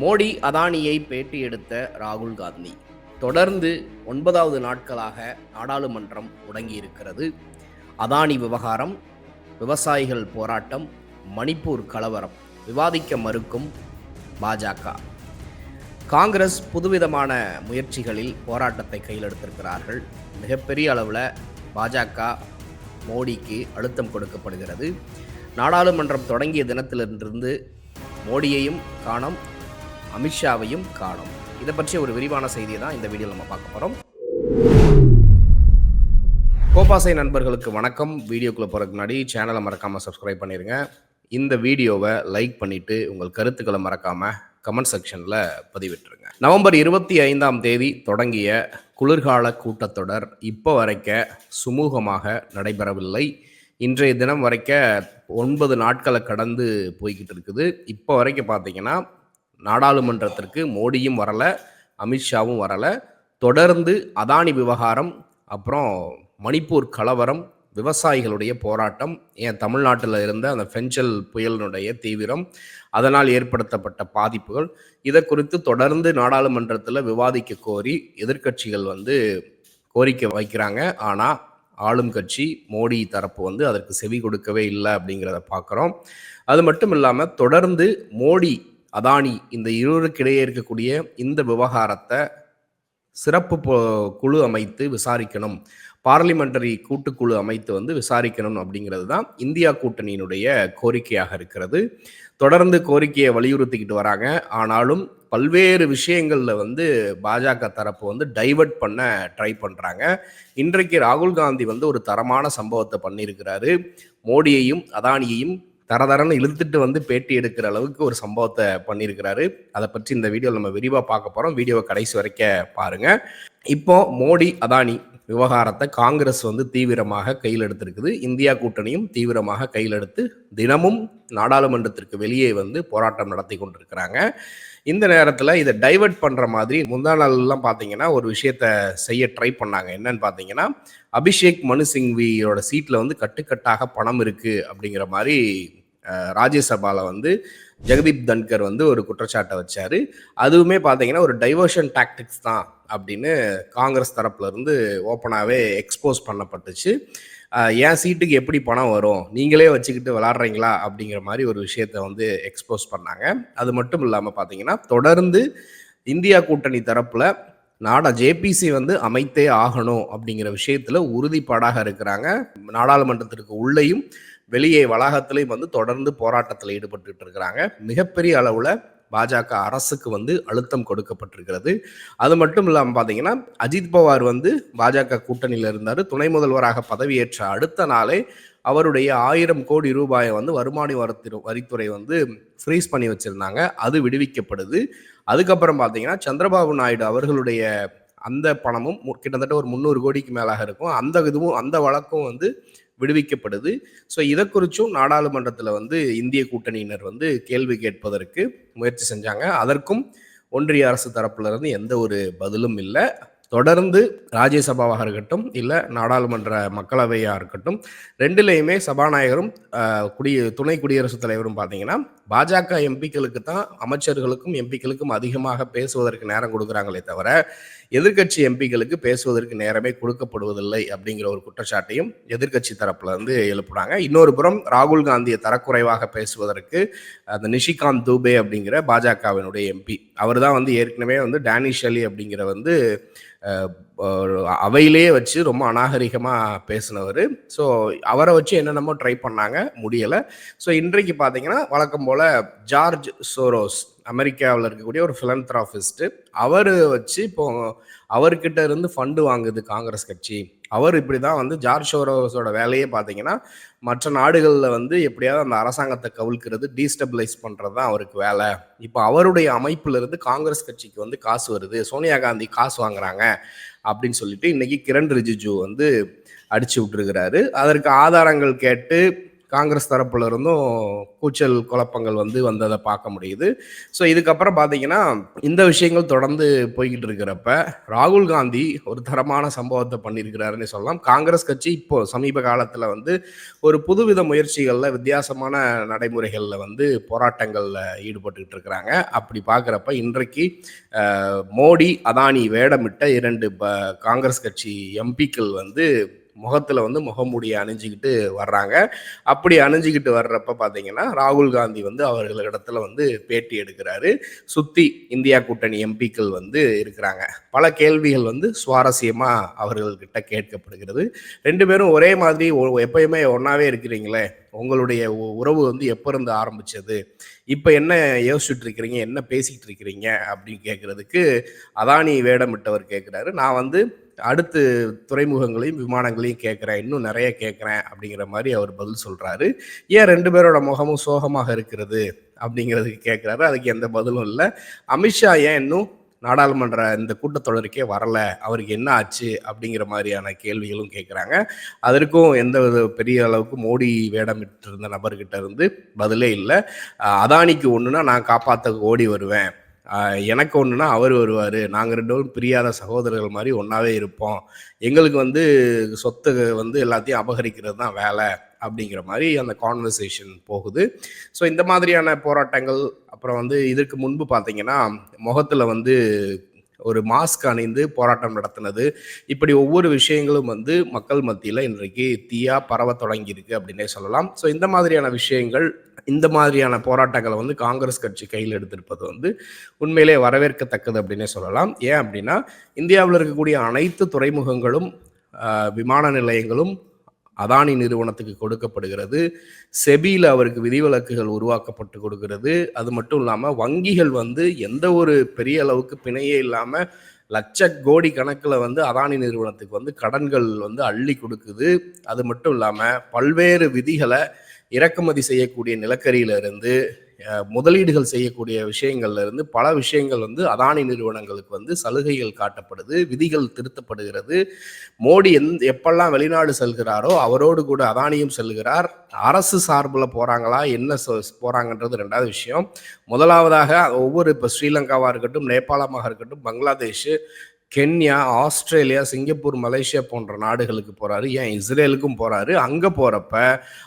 மோடி அதானியை பேட்டி எடுத்த ராகுல் காந்தி. தொடர்ந்து ஒன்பதாவது நாட்களாக நாடாளுமன்றம் முடங்கியிருக்கிறது. அதானி விவகாரம் விவசாயிகள் போராட்டம் மணிப்பூர் கலவரம் விவாதிக்க மறுக்கும் பாஜக. காங்கிரஸ் புதுவிதமான முயற்சிகளில் போராட்டத்தை கையில் எடுத்திருக்கிறார்கள் மிகப்பெரிய அளவில் பாஜக மோடிக்கு அழுத்தம் கொடுக்கப்படுகிறது. நாடாளுமன்றம் தொடங்கிய தினத்திலிருந்து மோடியையும் காணோம். அமித்ஷாவையும் காணும். இதை பற்றிய ஒரு விரிவான செய்தியை தான் இந்த வீடியோவில் நம்ம பார்க்க போகிறோம் கோபாசை நண்பர்களுக்கு வணக்கம். வீடியோக்குள்ளே போகிறதுக்கு முன்னாடி சேனலை மறக்காமல் சப்ஸ்கிரைப் பண்ணிடுங்க இந்த வீடியோவை லைக் பண்ணிவிட்டு உங்கள் கருத்துக்களை மறக்காமல் கமெண்ட் செக்ஷனில் பதிவிட்டுருங்க. நவம்பர் இருபத்தி ஐந்தாம் தேதி தொடங்கிய குளிர்கால கூட்டத்தொடர் இப்போ வரைக்க சுமூகமாக நடைபெறவில்லை. இன்றைய தினம் வரைக்க ஒன்பது நாட்களை கடந்து போய்கிட்டு இருக்குது. இப்போ வரைக்கும் பார்த்தீங்கன்னா நாடாளுமன்றத்திற்கு மோடியும் வரலை அமித்ஷாவும் வரலை. தொடர்ந்து அதானி விவகாரம் அப்புறம் மணிப்பூர் கலவரம் விவசாயிகளுடைய போராட்டம் ஏன் தமிழ்நாட்டில் இருந்த அந்த ஃபெஞ்சல் புயலினுடைய தீவிரம் அதனால் ஏற்படுத்தப்பட்ட பாதிப்புகள். இதை குறித்து தொடர்ந்து நாடாளுமன்றத்தில் விவாதிக்க கோரி எதிர்க்கட்சிகள் வந்து கோரிக்கை வைக்கிறாங்க. ஆனால் ஆளும் கட்சி மோடி தரப்பு வந்து அதற்கு செவி கொடுக்கவே இல்லை அப்படிங்கிறத பார்க்குறோம். அது மட்டும் இல்லாமல் தொடர்ந்து மோடி அதானி இந்த இருவருக்கிடையே இருக்கக்கூடிய இந்த விவகாரத்தை சிறப்பு குழு அமைத்து விசாரிக்கணும். பார்லிமெண்டரி கூட்டுக்குழு அமைத்து வந்து விசாரிக்கணும் அப்படிங்கிறது தான் இந்தியா கூட்டணியினுடைய கோரிக்கையாக இருக்கிறது. தொடர்ந்து கோரிக்கையை வலியுறுத்திக்கிட்டு வராங்க. ஆனாலும் பல்வேறு விஷயங்களில் வந்து பாஜக தரப்பு வந்து டைவர்ட் பண்ண ட்ரை பண்ணுறாங்க இன்றைக்கு ராகுல் காந்தி வந்து ஒரு தரமான சம்பவத்தை பண்ணியிருக்கிறாரு. மோடியையும் அதானியையும் தரதரன்னு இழுத்துட்டு வந்து பேட்டி எடுக்கிற அளவுக்கு ஒரு சம்பவத்தை பண்ணியிருக்கிறாரு. அதை பற்றி இந்த வீடியோவில் நம்ம விரிவாக பார்க்க போகிறோம் வீடியோவை கடைசி வரைக்க பாருங்க. இப்போ மோடி அதானி விவகாரத்தை காங்கிரஸ் வந்து தீவிரமாக கையில் எடுத்திருக்குது. இந்தியா கூட்டணியும் தீவிரமாக கையில் எடுத்து தினமும் நாடாளுமன்றத்திற்கு வெளியே வந்து போராட்டம் நடத்தி கொண்டிருக்கிறாங்க. இந்த நேரத்தில் இதை டைவர்ட் பண்ணுற மாதிரி முந்தா நாள்லாம் பார்த்தீங்கன்னா ஒரு விஷயத்த செய்ய ட்ரை பண்ணாங்க. என்னன்னு பார்த்தீங்கன்னா அபிஷேக் மனு சிங்வியோட சீட்டில் வந்து கட்டுக்கட்டாக பணம் இருக்குது அப்படிங்கிற மாதிரி ராஜ்யசபாவில் வந்து ஜெகதீப் தன்கர் வந்து ஒரு குற்றச்சாட்டை வச்சாரு. அதுவுமே பார்த்தீங்கன்னா ஒரு டைவர்ஷன் டாக்டிக்ஸ் தான் அப்படின்னு காங்கிரஸ் தரப்புலேருந்து ஓப்பனாகவே எக்ஸ்போஸ் பண்ணப்பட்டுச்சு. என் சீட்டுக்கு எப்படி பணம் வரும்? நீங்களே வச்சுக்கிட்டு விளாட்றீங்களா? அப்படிங்கிற மாதிரி ஒரு விஷயத்தை வந்து எக்ஸ்போஸ் பண்ணாங்க. அது மட்டும் இல்லாமல் பார்த்தீங்கன்னா தொடர்ந்து இந்தியா கூட்டணி தரப்புல நாடா ஜேபிசி வந்து அமைத்தே ஆகணும் அப்படிங்கிற விஷயத்துல உறுதிப்பாடாக இருக்கிறாங்க. நாடாளுமன்றத்திற்கு உள்ளேயும் வெளியே வளாகத்திலையும் வந்து தொடர்ந்து போராட்டத்தில் ஈடுபட்டு இருக்கிறாங்க மிகப்பெரிய அளவில் பாஜக அரசுக்கு வந்து அழுத்தம் கொடுக்கப்பட்டிருக்கிறது. அது மட்டும் இல்லாமல் பார்த்தீங்கன்னா அஜித் பவார் வந்து பாஜக கூட்டணியில் இருந்தார். துணை முதல்வராக பதவியேற்ற அடுத்த நாளே அவருடைய ஆயிரம் கோடி ரூபாயை வந்து வருமான வரத்து வரித்துறை வந்து ஃப்ரீஸ் பண்ணி வச்சிருந்தாங்க. அது விடுவிக்கப்படுது. அதுக்கப்புறம் பார்த்தீங்கன்னா சந்திரபாபு நாயுடு அவர்களுடைய அந்த பணமும் கிட்டத்தட்ட ஒரு முந்நூறு கோடிக்கு மேலாக இருக்கும். அந்த இதுவும் அந்த வழக்கும் வந்து விடுவிக்கப்படுது. ஸோ இதை குறித்தும் நாடாளுமன்றத்தில் வந்து இந்திய கூட்டணியினர் வந்து கேள்வி கேட்பதற்கு முயற்சி செஞ்சாங்க. அதற்கும் ஒன்றிய அரசு தரப்புலருந்து எந்த ஒரு பதிலும் இல்லை. தொடர்ந்து ராஜ்யசபாவாக இருக்கட்டும் இல்லை நாடாளுமன்ற மக்களவையாக இருக்கட்டும் ரெண்டுலேயுமே சபாநாயகரும் குடி துணை குடியரசுத் தலைவரும் பார்த்தீங்கன்னா பாஜக எம்பிக்களுக்கு தான் அமைச்சர்களுக்கும் எம்பிக்களுக்கும் அதிகமாக பேசுவதற்கு நேரம் கொடுக்குறாங்களே தவிர எதிர்க்கட்சி எம்பிகளுக்கு பேசுவதற்கு நேரமே கொடுக்கப்படுவதில்லை அப்படிங்கிற ஒரு குற்றச்சாட்டையும் எதிர்க்கட்சி தரப்புல இருந்து எழுப்புறாங்க. இன்னொரு புறம் ராகுல் காந்தியை தரக்குறைவாக பேசுவதற்கு அந்த நிஷிகாந்த் தூபே அப்படிங்கிற பாஜகவினுடைய எம்பி அவர் தான் வந்து ஏற்கனவே வந்து டேனிஷ் அலி அப்படிங்கிற வந்து அவையிலேயே வச்சு ரொம்ப அநாகரிகமாக பேசினவர். ஸோ அவரை வச்சு என்னென்னமோ ட்ரை பண்ணாங்க முடியலை. ஸோ இன்றைக்கு பார்த்தீங்கன்னா வழக்கம் போல் ஜார்ஜ் சோரோஸ் அமெரிக்காவில் இருக்கக்கூடிய ஒரு ஃபிலந்த்ராஃபிஸ்ட்டு அவர் வச்சு இப்போ அவர்கிட்ட இருந்து ஃபண்டு வாங்குது காங்கிரஸ் கட்சி. அவர் இப்படி தான் வந்து ஜார்ஜ் ஷோரோஸோட வேலையே பார்த்தீங்கன்னா மற்ற நாடுகளில் வந்து எப்படியாவது அந்த அரசாங்கத்தை கவிழ்க்கிறது டீஸ்டபிளைஸ் பண்ணுறது தான் அவருக்கு வேலை. இப்போ அவருடைய அமைப்புலேருந்து காங்கிரஸ் கட்சிக்கு வந்து காசு வருது. சோனியா காந்தி காசு வாங்குறாங்க அப்படின்னு சொல்லிட்டு இன்னைக்கு கிரண் ரிஜிஜு வந்து அடிச்சு விட்டுருக்கிறாரு. அதற்கு ஆதாரங்கள் கேட்டு காங்கிரஸ் தரப்புல இருந்தும் கூச்சல் குழப்பங்கள் வந்து வந்ததை பார்க்க முடியுது. ஸோ இதுக்கப்புறம் பார்த்தீங்கன்னா இந்த விஷயங்கள் தொடர்ந்து போய்கிட்டு இருக்கிறப்ப ராகுல் காந்தி ஒரு தரமான சம்பவத்தை பண்ணியிருக்கிறாருன்னு சொல்லலாம். காங்கிரஸ் கட்சி இப்போ சமீப காலத்தில் வந்து ஒரு புதுவித முயற்சிகளில் வித்தியாசமான நடைமுறைகளில் வந்து போராட்டங்களில் ஈடுபட்டுக்கிட்டு இருக்கிறாங்க அப்படி பார்க்குறப்ப இன்றைக்கு மோடி அதானி வேடமிட்ட இரண்டு ப காங்கிரஸ் கட்சி எம்பிக்கள் வந்து முகத்தில் வந்து முகமூடியை அணிஞ்சிக்கிட்டு வர்றாங்க. அப்படி அணிஞ்சிக்கிட்டு வர்றப்ப பார்த்தீங்கன்னா ராகுல் காந்தி வந்து அவர்களிடத்துல வந்து பேட்டி எடுக்கிறாரு. சுத்தி இந்தியா கூட்டணி எம்பிக்கள் வந்து இருக்கிறாங்க. பல கேள்விகள் வந்து சுவாரஸ்யமாக அவர்கள்கிட்ட கேட்கப்படுகிறது. ரெண்டு பேரும் ஒரே மாதிரி ஒ- எப்பயுமே ஒன்றாவே இருக்கிறீங்களே. உங்களுடைய உ- உறவு வந்து எப்போ இருந்து ஆரம்பிச்சது? இப்போ என்ன யோசிச்சுட்டு இருக்கிறீங்க? என்ன பேசிக்கிட்டு இருக்கிறீங்க? அப்படின்னு கேட்குறதுக்கு அதானி வேடமிட்டவர் கேட்குறாரு நான் வந்து அடுத்து துறைமுகங்களையும் விமானங்களையும் கேட்குறேன். இன்னும் நிறைய கேட்குறேன் அப்படிங்கிற மாதிரி அவர் பதில் சொல்கிறாரு ஏன் ரெண்டு பேரோட முகமும் சோகமாக இருக்கிறது அப்படிங்கிறதுக்கு கேட்குறாரு. அதுக்கு எந்த பதிலும் இல்லை. அமித்ஷா ஏன் இன்னும் நாடாளுமன்ற இந்த கூட்டத்தொடருக்கே வரல? அவருக்கு என்ன ஆச்சு அப்படிங்கிற மாதிரியான கேள்விகளும் கேட்குறாங்க. அதற்கும் எந்த வித பெரிய அளவுக்கு மோடி வேடமிட்டு இருந்த நபர்கிட்ட இருந்து பதிலே இல்லை. அதானிக்கு ஒன்றுனா நான் காப்பாற்ற ஓடி வருவேன். எனக்கு ஒன்றுனா அவர் வருவார். நாங்கள் ரெண்டு பேரும் பிரியாத சகோதரர்கள் மாதிரி ஒன்றாவே இருப்போம். எங்களுக்கு வந்து சொத்து வந்து எல்லாத்தையும் அபகரிக்கிறது தான் வேலை அப்படிங்கிற மாதிரி அந்த கான்வர்சேஷன் போகுது. ஸோ இந்த மாதிரியான போராட்டங்கள் அப்புறம் வந்து இதற்கு முன்பு பார்த்தீங்கன்னா முகத்தில் வந்து ஒரு மாஸ்க் அணிந்து போராட்டம் நடத்தினது. இப்படி ஒவ்வொரு விஷயங்களும் வந்து மக்கள் மத்தியில் இன்றைக்கு தீயா பரவ தொடங்கியிருக்கு அப்படின்னே சொல்லலாம். ஸோ இந்த மாதிரியான விஷயங்கள் இந்த மாதிரியான போராட்டங்களை வந்து காங்கிரஸ் கட்சி கையில் எடுத்திருப்பது வந்து உண்மையிலே வரவேற்கத்தக்கது அப்படின்னே சொல்லலாம். ஏன் அப்படின்னா இந்தியாவில் இருக்கக்கூடிய அனைத்து துறைமுகங்களும் விமான நிலையங்களும் அதானி நிறுவனத்துக்கு கொடுக்கப்படுகிறது. செபியில் அவருக்கு விதிவிலக்குகள் உருவாக்கப்பட்டு கொடுக்கிறது. அது மட்டும் இல்லாமல் வங்கிகள் வந்து எந்த ஒரு பெரிய அளவுக்கு பிணையே இல்லாமல் லட்ச கோடி கணக்கில் வந்து அதானி நிறுவனத்துக்கு வந்து கடன்கள் வந்து அள்ளி கொடுக்குது. அது மட்டும் இல்லாமல் பல்வேறு விதிகளை இறக்குமதி செய்யக்கூடிய நிலக்கரியிலிருந்து முதலீடுகள் செய்யக்கூடிய விஷயங்கள்ல இருந்து பல விஷயங்கள் வந்து அதானி நிறுவனங்களுக்கு வந்து சலுகைகள் காட்டப்படுது விதிகள் திருத்தப்படுகிறது. மோடி எந் எப்பெல்லாம் வெளிநாடு செல்கிறாரோ அவரோடு கூட அதானியும் செல்கிறார். அரசு சார்பில் போகிறாங்களா என்ன சொ- போறாங்கன்றது ரெண்டாவது விஷயம். முதலாவதாக ஒவ்வொரு இப்போ ஸ்ரீலங்காவாக இருக்கட்டும் நேபாளமாக இருக்கட்டும் Bangladesh Kenya Australia Singapore Malaysia போன்ற நாடுகளுக்கு போகிறாரு ஏன்? இஸ்ரேலுக்கும் போகிறாரு அங்கே போகிறப்ப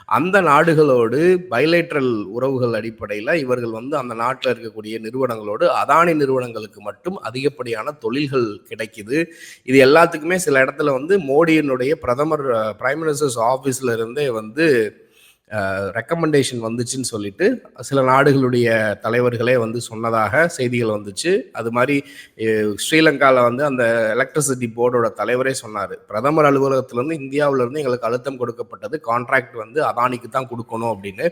அந்த நாடுகளோடு பைலேட்ரல் உறவுகள் அடிப்படையில் இவர்கள் வந்து அந்த நாட்டில் இருக்கக்கூடிய நிறுவனங்களோடு அதானி நிறுவனங்களுக்கு மட்டும் அதிகப்படியான தொழில்கள் கிடைக்குது. இது எல்லாத்துக்குமே சில இடத்துல வந்து மோடியினுடைய பிரதமர் பிரைம் மினிஸ்டர்ஸ் ஆஃபீஸில் இருந்தே வந்து ரெக்கமெண்டேஷன் வந்துச்சுன்னு சொல்லிட்டு சில நாடுகளுடைய தலைவர்களே வந்து சொன்னதாக செய்திகள் வந்துச்சு. அது மாதிரி ஸ்ரீலங்காவில் வந்து அந்த எலக்ட்ரிசிட்டி போர்டோட தலைவரே சொன்னார். பிரதமர் அலுவலகத்திலேருந்து இந்தியாவிலேருந்து எங்களுக்கு அழுத்தம் கொடுக்கப்பட்டது. கான்ட்ராக்ட் வந்து அதானிக்கு தான் கொடுக்கணும் அப்படின்னு.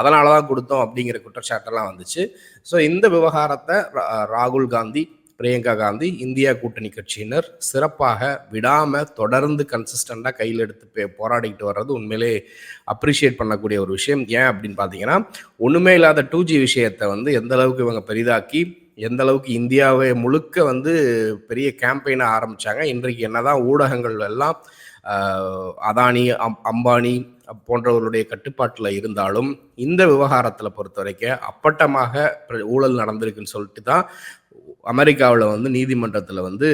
அதனால தான் கொடுத்தோம் அப்படிங்கிற குற்றச்சாட்டெல்லாம் வந்துச்சு. ஸோ இந்த விவகாரத்தை ராகுல் காந்தி பிரியங்கா காந்தி இந்தியா கூட்டணி கட்சியினர் சிறப்பாக விடாமல் தொடர்ந்து கன்சிஸ்டண்டாக கையில் எடுத்து போராடிக்கிட்டு வர்றது உண்மையிலே அப்ரிஷியேட் பண்ணக்கூடிய ஒரு விஷயம். ஏன் அப்படின்னு பார்த்தீங்கன்னா ஒன்றுமே இல்லாத டூ ஜி விஷயத்தை வந்து எந்த அளவுக்கு இவங்க பெரிதாக்கி எந்த அளவுக்கு இந்தியாவை முழுக்க வந்து பெரிய கேம்பெயினை ஆரம்பிச்சாங்க. இன்றைக்கு என்னதான் ஊடகங்கள் எல்லாம் அதானி அம்- அம்பானி போன்றவர்களுடைய கட்டுப்பாட்டில் இருந்தாலும் இந்த விவகாரத்தில் பொறுத்த வரைக்கும் அப்பட்டமாக ஊழல் நடந்திருக்குன்னு சொல்லிட்டு தான் அமெரிக்காவில் வந்து நீதிமன்றத்தில் வந்து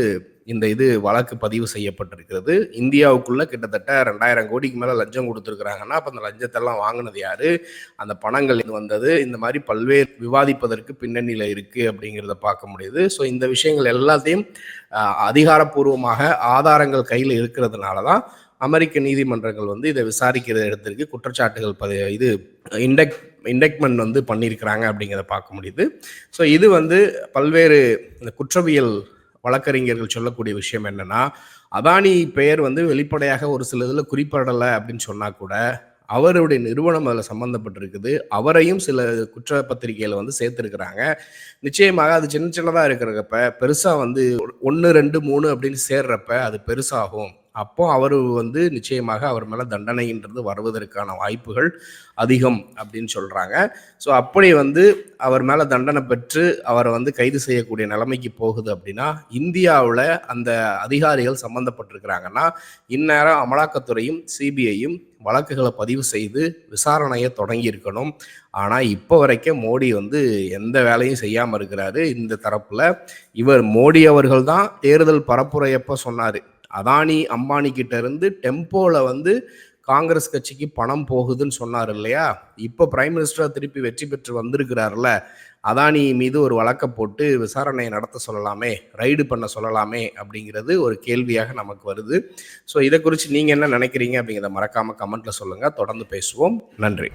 இந்த இது வழக்கு பதிவு செய்யப்பட்டிருக்கிறது. இந்தியாவுக்குள்ள கிட்டத்தட்ட ரெண்டாயிரம் கோடிக்கு மேலே லஞ்சம் கொடுத்துருக்குறாங்கன்னா அப்போ அந்த லஞ்சத்தெல்லாம் வாங்கினது யாரு? அந்த பணங்கள் இது வந்தது? இந்த மாதிரி பல்வேறு விவாதிப்பதற்கு பின்னணியில் இருக்குது அப்படிங்கிறத பார்க்க முடியுது. ஸோ இந்த விஷயங்கள் எல்லாத்தையும் அதிகாரப்பூர்வமாக ஆதாரங்கள் கையில் இருக்கிறதுனால தான் அமெரிக்க நீதிமன்றங்கள் வந்து இதை விசாரிக்கிற இடத்திற்கு குற்றச்சாட்டுகள் பதி இது இண்டெக்ட் இண்டெக்மெண்ட் வந்து பண்ணியிருக்கிறாங்க அப்படிங்கிறத பார்க்க முடியுது. ஸோ இது வந்து பல்வேறு இந்த குற்றவியல் வழக்கறிஞர்கள் சொல்லக்கூடிய விஷயம் என்னன்னா அதானி பெயர் வந்து வெளிப்படையாக ஒரு சில இதில் குறிப்பிடலை அப்படின்னு சொன்னால் கூட அவருடைய நிறுவனம் அதில் சம்மந்தப்பட்டிருக்குது அவரையும் சில குற்றப்பத்திரிகைகளை வந்து சேர்த்துருக்குறாங்க. நிச்சயமாக அது சின்ன சின்னதாக இருக்கிறப்ப பெருசாக வந்து ஒன்று ரெண்டு மூணு அப்படின்னு சேர்றப்ப அது பெருசாகும். அப்போ அவர் வந்து நிச்சயமாக அவர் மேலே தண்டனைன்றது வருவதற்கான வாய்ப்புகள் அதிகம் அப்படின்னு சொல்கிறாங்க ஸோ அப்படி வந்து அவர் மேலே தண்டனை பெற்று அவரை வந்து கைது செய்யக்கூடிய நிலைமைக்கு போகுது அப்படின்னா இந்தியாவில் அந்த அதிகாரிகள் சம்மந்தப்பட்டிருக்கிறாங்கன்னா இந்நேரம் அமலாக்கத்துறையும் சிபிஐயும் வழக்குகளை பதிவு செய்து விசாரணையை தொடங்கியிருக்கணும் ஆனால் இப்போ வரைக்கும் மோடி வந்து எந்த வேலையும் செய்யாமல் இருக்கிறாரு. இந்த தரப்பில் இவர் மோடி அவர்கள் தான் தேர்தல் பரப்புரையப்போ சொன்னார். அதானி அம்பானி கிட்ட இருந்து டெம்போவில் வந்து காங்கிரஸ் கட்சிக்கு பணம் போகுதுன்னு சொன்னார் இல்லையா? இப்போ பிரைம் மினிஸ்டராக திருப்பி வெற்றி பெற்று வந்திருக்கிறார்ல. அதானி மீது ஒரு வழக்கை போட்டு விசாரணையை நடத்த சொல்லலாமே ரைடு பண்ண சொல்லலாமே அப்படிங்கிறது ஒரு கேள்வியாக நமக்கு வருது. ஸோ இதை குறித்து நீங்கள் என்ன நினைக்கிறீங்க அப்படிங்கிறத மறக்காமல் கமெண்ட்டில் சொல்லுங்கள் தொடர்ந்து பேசுவோம். நன்றி.